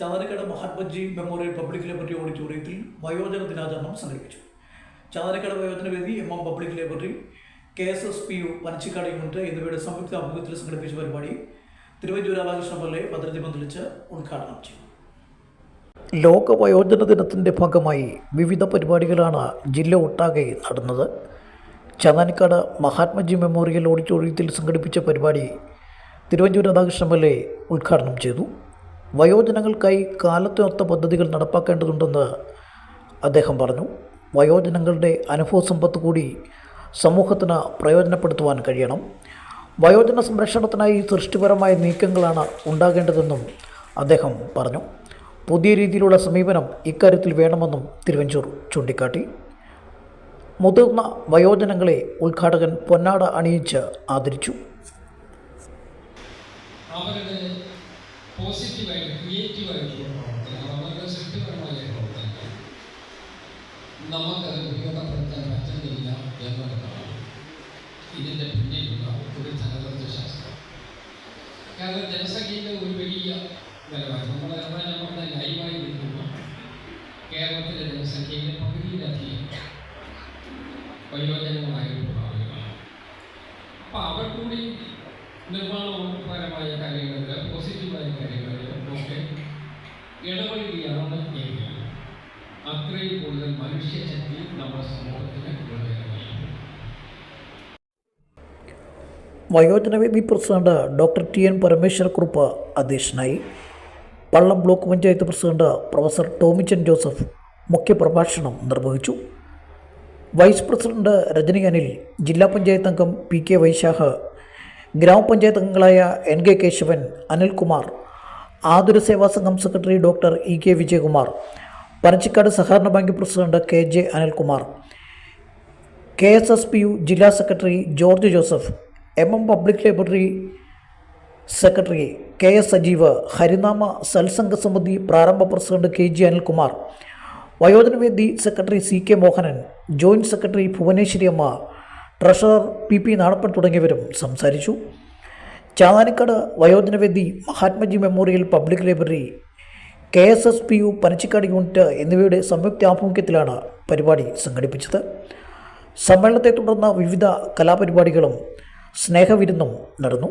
Chatharakkada Mahatmaji memorial public library ഓഡിറ്റോറിയത്തിൽ വയോജന ദിനാചരണം സംഘടിപ്പിച്ചു. ചാതരക്കട വയോജന വേദി M M public library K S S P U Panachikkad unit എന്നിവയുടെ സംയുക്ത ആഭിമുഖ്യത്തിൽ സംഘടിപ്പിച്ച പരിപാടി തിരുവഞ്ചൂർ രാധാകൃഷ്ണ പിള്ളയെ ഭദ്രതി തെളിച്ച് ഉദ്ഘാടനം ചെയ്തു. ലോക വയോജന ദിനത്തിന്റെ ഭാഗമായി വിവിധ പരിപാടികളാണ് ജില്ല ഒട്ടാകെ നടന്നത്. ചാനാനിക്കാട് മഹാത്മജി മെമ്മോറിയൽ ഓഡിറ്റോറിയത്തിൽ സംഘടിപ്പിച്ച പരിപാടി തിരുവഞ്ചൂർ രാധാകൃഷ്ണൻ ഉദ്ഘാടനം ചെയ്തു. വയോജനങ്ങൾക്കായി കാലത്തിനൊത്ത പദ്ധതികൾ നടപ്പാക്കേണ്ടതുണ്ടെന്ന് അദ്ദേഹം പറഞ്ഞു. വയോജനങ്ങളുടെ അനുഭവ സമ്പത്ത് കൂടി സമൂഹത്തിന് പ്രയോജനപ്പെടുത്തുവാൻ കഴിയണം. വയോജന സംരക്ഷണത്തിനായി സൃഷ്ടിപരമായ നീക്കങ്ങളാണ് ഉണ്ടാകേണ്ടതെന്നും അദ്ദേഹം പറഞ്ഞു. പുതിയ രീതിയിലുള്ള സമീപനം ഇക്കാര്യത്തിൽ വേണമെന്നും തിരുവഞ്ചൂർ ചൂണ്ടിക്കാട്ടി. മുതിർന്ന വയോജനങ്ങളെ ഉദ്ഘാടകൻ പൊന്നാട അണിയിച്ച് ആദരിച്ചു. അവരുടെ പോസിറ്റീവായിട്ട് ക്രിയേറ്റീവായിട്ടുള്ള പ്രവർത്തനം. അവരുടെ സൃഷ്ടിപരമായ പ്രവർത്തനങ്ങൾ നമുക്കത് ഉപയോഗപ്പെടുത്താൻ പറ്റുന്നില്ല എന്നുള്ളതാണ് ഇതിന്റെ പിന്നിലുള്ള ഒരു ധനതത്വശാസ്ത്രം കാരണം ജനസംഖ്യയുടെ ഒരു വലിയ നിലവാരം. നമ്മൾ അവിടെ നമ്മുടെ ലൈവായി നിൽക്കുന്ന കേരളത്തിലെ ജനസംഖ്യയിലെ പകുതിയിലധികം വയോജനങ്ങളായിട്ടുള്ള ആളുകളാണ് അപ്പോൾ അവർ കൂടി നിർമ്മാണപരമായ കാര്യങ്ങളിൽ പോസിറ്റീവായ കാര്യങ്ങളിൽ ഒക്കെ ഇടപെടുകയാണ് എങ്കിൽ അത്രയും കൂടുതൽ മനുഷ്യശക്തി നമ്മുടെ സമൂഹത്തിന് വയോജന വയോജനവേദി president doctor T N Parameswarakkurup അധ്യക്ഷനായി Pallam block panchayat president professor Tomichan Joseph മുഖ്യപ്രഭാഷണം നിർവഹിച്ചു. വൈസ് പ്രസിഡന്റ് രജനി അനിൽ ജില്ലാ പഞ്ചായത്ത് അംഗം പി കെ വൈശാഖ് ഗ്രാമപഞ്ചായത്ത് അംഗങ്ങളായ എൻ കെ കേശവൻ അനിൽകുമാർ ആതുര സേവാ സംഘം secretary doctor E K Vijayakumar Panachikkad സഹകരണ bank president K J Anilkumar K S S P U ജില്ലാ secretary George Joseph M M public library secretary K S Sajeev ഹരിനാമ സൽസംഘ സമിതി പ്രാരംഭ president K G Anilkumar വയോജനവേദി secretary C K Mohanan joint secretary Bhuvaneswari Amma treasurer P P Nanappan തുടങ്ങിയവരും സംസാരിച്ചു. Chananikkad വയോജനവേദി Mahatmaji memorial public library K S S P U Panachikkad unit എന്നിവയുടെ സംയുക്ത ആഭിമുഖ്യത്തിലാണ് പരിപാടി സംഘടിപ്പിച്ചത്. സമ്മേളനത്തെ തുടർന്ന് വിവിധ കലാപരിപാടികളും സ്നേഹവിരുന്നും നടന്നു.